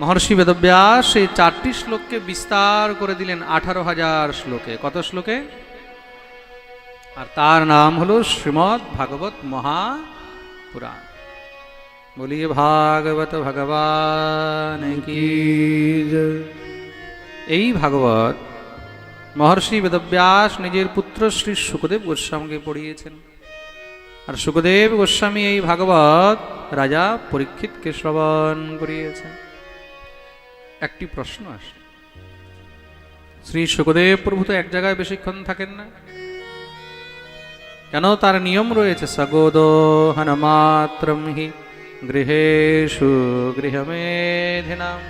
মহর্ষি বেদব্যাস এই চারটি শ্লোককে বিস্তার করে দিলেন আঠারো হাজার শ্লোকে। কত শ্লোকে? আর তার নাম হলো শ্রীমৎ ভাগবত মহাপুরাণ। বলিয়ে ভাগবত ভগবান এই ভাগবত মহর্ষি বেদব্যাস নিজের পুত্র শ্রী সুখদেব গোস্বামীকে পড়িয়েছেন। আর সুখদেব গোস্বামী এই ভাগবত রাজা পরীক্ষিতকে শ্রবণ করিয়েছেন। একটি প্রশ্ন আসে। শ্রী সুখদেব প্রভু তো এক জায়গায় বেশিক্ষণ থাকেন না। কেন তার নিয়ম রয়েছে? সগোদোহন মাত্রম হি গৃহেশু গৃহমেধিনাম।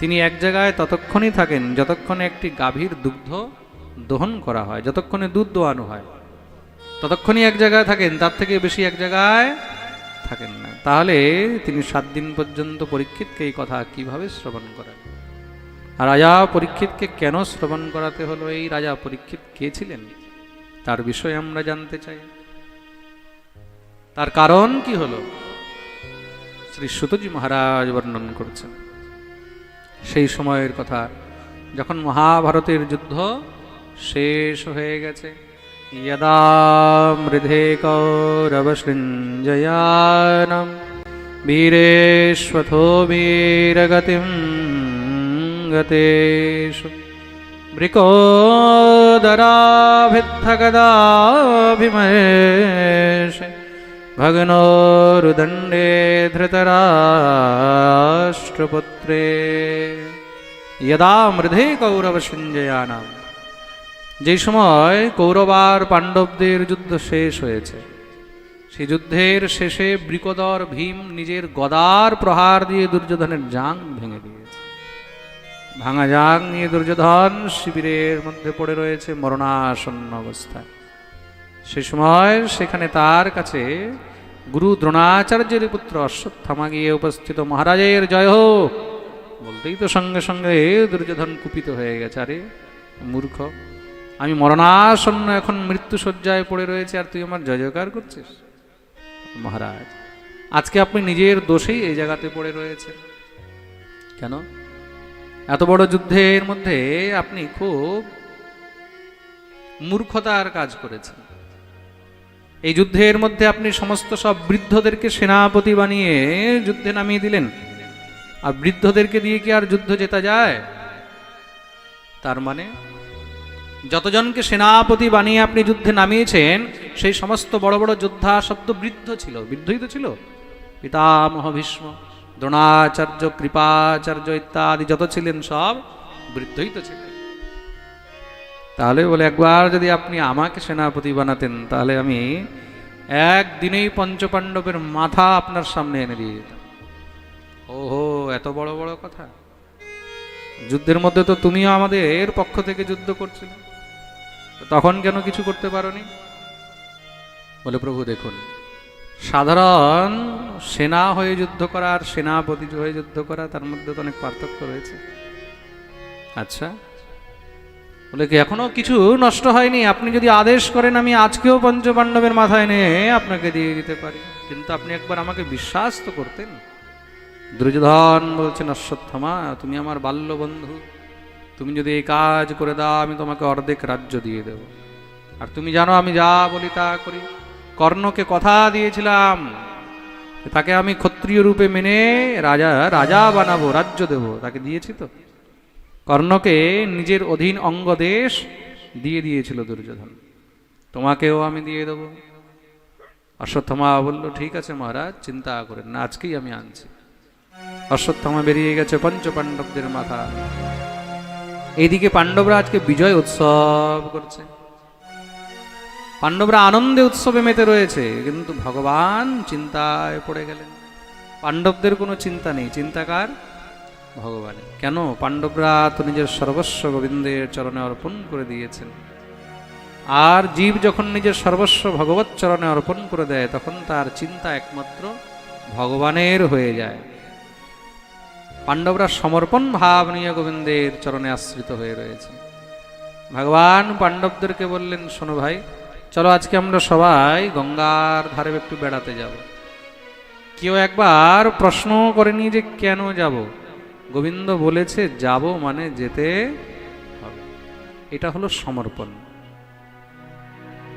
তিনি এক জায়গায় ততক্ষণই থাকেন, যতক্ষণে একটি গাভীর দুগ্ধ দহন করা হয়, যতক্ষণে দুধ দোয়ানো হয়, ততক্ষণই এক জায়গায় থাকেন, তার থেকে বেশি এক জায়গায় থাকেন না। তাহলে তিনি সাত দিন পর্যন্ত পরীক্ষিতকে এই কথা কীভাবে শ্রবণ করেন? রাজা পরীক্ষিতকে কেন শ্রবণ করাতে হলো? এই রাজা পরীক্ষিত কে ছিলেন? তার বিষয়ে আমরা জানতে চাই। তার কারণ কি হলো? শ্রী সুতজি মহারাজ বর্ণন করছেন। সেই সময়ের কথা, যখন মহাভারতের যুদ্ধ শেষ হয়ে গেছে यदा मृधे कौरवसृञ्जयानं वीरेष्वथो वीरगतिं गतेषु वृकोदराभित्थगदाभिमहेश भग्नोरुदण्डे धृतराष्ट्रपुत्रे। यदा मृधे कौरवसृञ्जयानाम् যে সময় কৌরবার পাণ্ডবদের যুদ্ধ শেষ হয়েছে, সেই যুদ্ধের শেষে বৃকদর ভীম নিজের গদার প্রহার দিয়ে দুর্যোধনের জাং ভেঙে দিয়েছে। ভাঙা জাং নিয়ে দুর্যোধন শিবিরের মধ্যে পড়ে রয়েছে মরণাসন্ন অবস্থায়। সে সময় সেখানে তার কাছে গুরু দ্রোণাচার্যের পুত্র অশ্বত্থামা গিয়ে উপস্থিত। মহারাজের জয় হোক! বলতেই তো সঙ্গে সঙ্গে দুর্যোধন কুপিত হয়ে গেছে। আরে, মূর্খ! আমি মরণাসন্ন এখন মৃত্যু শয্যায় পড়ে রয়েছে, আর তুই আমার জয় জয়কার করছিস? মহারাজ, আজকে আপনি নিজের দোষেই এই জায়গাতে পড়ে রয়েছেন। কেন? এত বড় যুদ্ধের মধ্যে আপনি খুব মূর্খতার কাজ করেছেন। এই যুদ্ধের মধ্যে আপনি সমস্ত সব বৃদ্ধদেরকে সেনাপতি বানিয়ে যুদ্ধে নামিয়ে দিলেন। আর বৃদ্ধদেরকে দিয়ে কি আর যুদ্ধ জেতা যায়? তার মানে যতজনকে সেনাপতি বানিয়ে আপনি যুদ্ধে নামিয়েছেন, সেই সমস্ত বড় বড় যোদ্ধা শব্দ বৃদ্ধ ছিল। বৃদ্ধই তো ছিল। পিতামহ ভীষ্ম দ্রোণাচার্য, কৃপাচার্য ইত্যাদি যত ছিলেন সব বৃদ্ধই তো ছিলেন। তাহলে বলে একবার যদি আপনি আমাকে সেনাপতি বানাতেন, তাহলে আমি একদিনেই পঞ্চপাণ্ডবের মাথা আপনার সামনে এনে দিয়ে যেতাম। ওহো, এত বড় বড় কথা। যুদ্ধের মধ্যে তো তুমিও আমাদের পক্ষ থেকে যুদ্ধ করছিলে। তখন কেন কিছু করতে পারোনি? বলে প্রভু দেখুন সাধারণ সেনা হয়ে যুদ্ধ করা আর সেনাপতি হয়ে যুদ্ধ করা তার মধ্যে তো অনেক পার্থক্য রয়েছে। আচ্ছা। বলে কি এখনও কিছু নষ্ট হয়নি? আপনি যদি আদেশ করেন আমি আজকেও পঞ্চপাণ্ডবের মাথায় নিয়ে আপনাকে দিয়ে দিতে পারি। কিন্তু আপনি একবার আমাকে বিশ্বাস তো করতেন। দুর্যোধন বলছেন অশ্বত্থামা তুমি আমার বাল্য বন্ধু তুমি যদি এই কাজ করে দাও, আমি তোমাকে অর্ধেক রাজ্য দিয়ে দেব। আর তুমি জানো, আমি যা বলি তা করি। কর্ণকে কথা দিয়েছিলাম, তাকে আমি ক্ষত্রিয় রূপে মেনে রাজা রাজা বানাবো, রাজ্য দেব। তাকে দিয়েছি তো? কর্ণকে নিজের অধীন অঙ্গ দেশ দিয়ে দিয়েছিল দুর্যোধন। তোমাকেও আমি দিয়ে দেব। অশ্বত্থমা বলল, ঠিক আছে মহারাজ, চিন্তা করেন না, আজকেই আমি আনছি। অশ্বত্থমা বেরিয়ে গেছে পঞ্চ পাণ্ডবদের মাথা এইদিকে পাণ্ডবরা আজকে বিজয় উৎসব করছে। পাণ্ডবরা আনন্দে উৎসবে মেতে রয়েছে, কিন্তু ভগবান চিন্তায় পড়ে গেলেন। পাণ্ডবদের কোনো চিন্তা নেই চিন্তাকার ভগবানের। কেন? পাণ্ডবরা তো নিজের সর্বস্ব গোবিন্দের চরণে অর্পণ করে দিয়েছেন। আর জীব যখন নিজের সর্বস্ব ভগবত চরণে অর্পণ করে দেয়, তখন তার চিন্তা একমাত্র ভগবানের হয়ে যায়। পাণ্ডবরা সমর্পণ ভাব নিয়ে গোবিন্দের চরণে আশ্রিত হয়ে রয়েছে। ভগবান পাণ্ডবদেরকে বললেন, শোনো ভাই, চলো আজকে আমরা সবাই গঙ্গার ধারে একটু বেড়াতে যাব। কেউ একবার প্রশ্ন করেনি যে কেন যাব? গোবিন্দ বলেছে, যাব মানে যেতে হবে। এটা হলো সমর্পণ।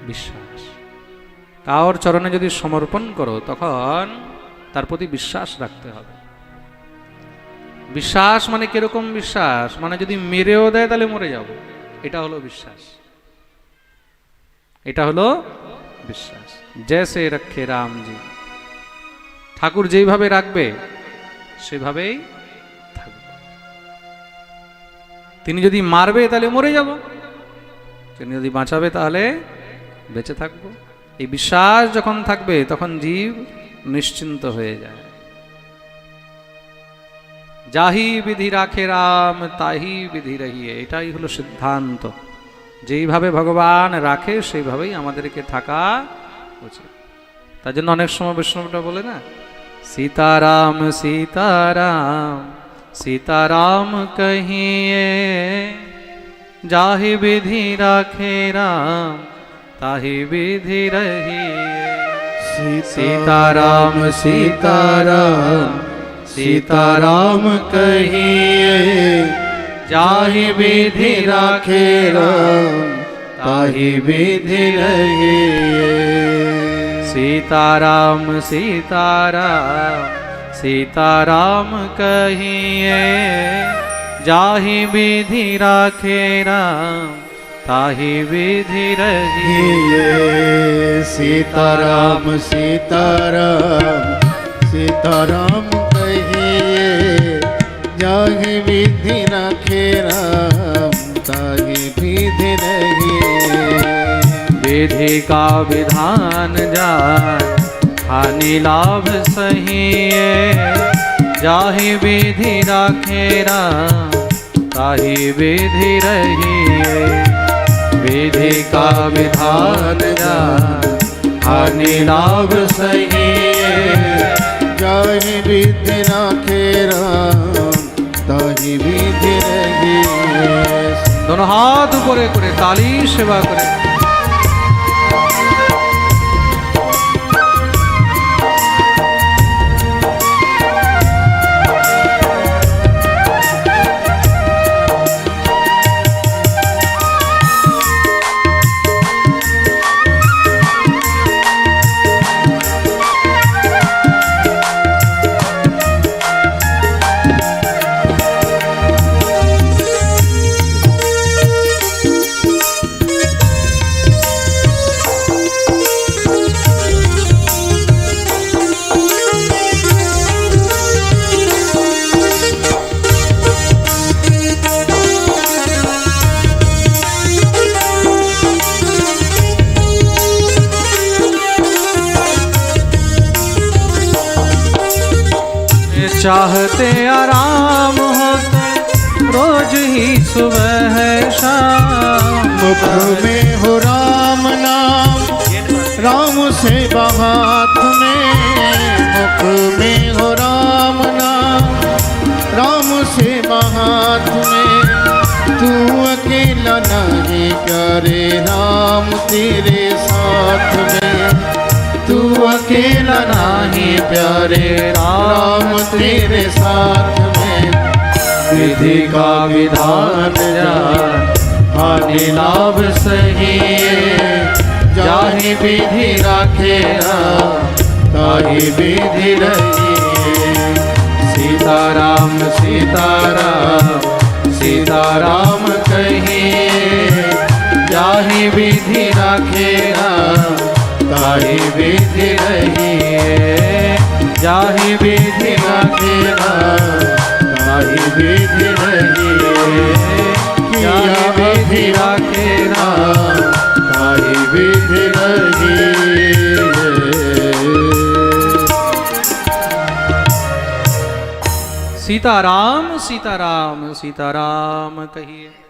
বিশ্বাস। কার চরণে যদি সমর্পণ করো, তখন তার প্রতি বিশ্বাস রাখতে হবে। বিশ্বাস মানে কীরকম বিশ্বাস? মানে যদি মেরেও দেয় তাহলে মরে যাব। এটা হলো বিশ্বাস। এটা হলো বিশ্বাস। জেসে রক্ষে রামজি। ঠাকুর যেইভাবে রাখবে, সেভাবেই থাকবে। তিনি যদি মারবে তাহলে মরে যাব। তিনি যদি বাঁচাবে তাহলে বেঁচে থাকব। এই বিশ্বাস যখন থাকবে, তখন জীব নিশ্চিন্ত হয়ে যায়। যাহি বিধি রাখে রাম তাহি বিধি রহিয়ে। এটাই হলো সিদ্ধান্ত। যেইভাবে ভগবান রাখে সেইভাবেই আমাদেরকে থাকা উচিত। তার জন্য অনেক সময় বৈষ্ণবটা বলে না সীতারাম সীতারাম সীতারাম কহিয়ে যাহি বিধি রাখে রাম তাহি বিধি রহিয়ে। সীতারাম সীতারাম सीताराम कहिए, जाहि विधि राखे राम, ताहि विधि रहिए। सीताराम सीताराम सीताराम कहिए, जाहि विधि राखे राम, ताहि विधि रहिए। सीताराम सीताराम सीताराम जाहि विधि रखे राम ताहि विधि रहिए विधि का विधान जान हानि लाभ सहिए। जाहि विधि राखे राम ताहि विधि रहिए। विधि का विधान जान हानि लाभ सहिए। जाहि विधि रखे নিবিধে গিয়ে দোনো হাত উপরে করে তালি সেবা করে। चाहते आराम होता रोज ही सुबह है शाम। मुख में हो राम नाम, राम से हाथ में मुख में हो राम नाम, राम से हाथ में तू अकेला नहीं करे राम, तेरे साथ में। तू अकेला नहीं प्यारे राम। साथ में। विधि का विधान जान लाभ सही। जाहि विधि राखे ताहि विधि रहिए सीताराम सीताराम सीताराम कहिए जाहि विधि राखे ताहि विधि रहिए जाहि विधि न जाहि विधि नहीं। किया विधि न जाहि विधि नहीं। सीताराम सीताराम सीताराम कहिए।